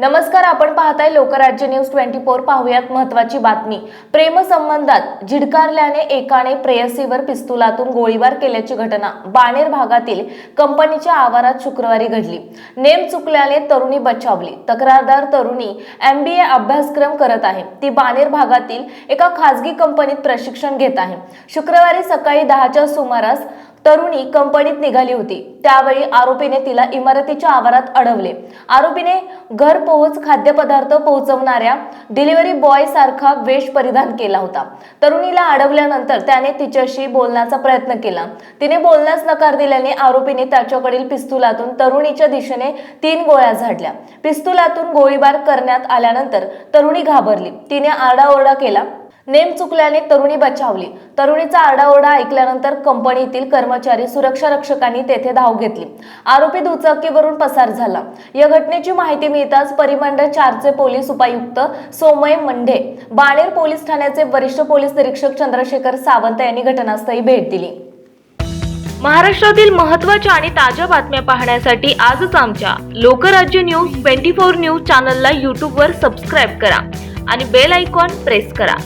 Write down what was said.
नमस्कार आपण पाहताय लोकराज्य न्यूज ट्वेंटी फोर पाहूयात महत्वाची बातमी. प्रेमसंबंधात झिडकारल्याने एकाने प्रेयसीवर पिस्तुलातून गोळीबार केल्याची घटना. बाणेर भागातील कंपनीच्या आवारात शुक्रवारी घडली. नेम चुकल्याने तरुणी बचावली. तक्रारदार तरुणी एमबीए अभ्यासक्रम करत आहे. ती बाणेर भागातील एका खासगी कंपनीत प्रशिक्षण घेत आहे. शुक्रवारी सकाळी दहाच्या सुमारास तरुणी कंपनीत निघाली होती. त्यावेळी आरोपीने तिला इमारतीच्या आवारात अडवले. आरोपीने घर पोहोच खाद्यपदार्थ पोहोचवणाऱ्या डिलिव्हरी बॉय सारखा वेश परिधान केला होता. तरुणीला अडवल्यानंतर त्याने तिच्याशी बोलण्याचा प्रयत्न केला. तिने बोलण्यास नकार दिल्याने आरोपीने त्याच्याकडील पिस्तुलातून तरुणीच्या दिशेने तीन गोळ्या झाडल्या. पिस्तुलातून गोळीबार करण्यात आल्यानंतर तरुणी घाबरली. तिने आरडाओरडा केला. नेम चुकल्याने तरुणी बचावली. तरुणीचा आरडाओरडा ऐकल्यानंतर कंपनीतील कर्मचारी सुरक्षा रक्षकांनी तेथे धाव घेतली. आरोपी दुचाकीवरून पसार झाला. या घटनेची माहिती मिळताच परिमंडळ चारचे पोलीस उपायुक्त सोमय मंढे बाणेर पोलीस ठाण्याचे वरिष्ठ पोलीस निरीक्षक चंद्रशेखर सावंत यांनी घटनास्थळी भेट दिली. महाराष्ट्रातील महत्त्वाच्या आणि ताज्या बातम्या पाहण्यासाठी आजच आमच्या Lokrajya news twenty four news चॅनलला यूट्यूबवर सबस्क्राईब करा आणि बेल आयकॉन प्रेस करा.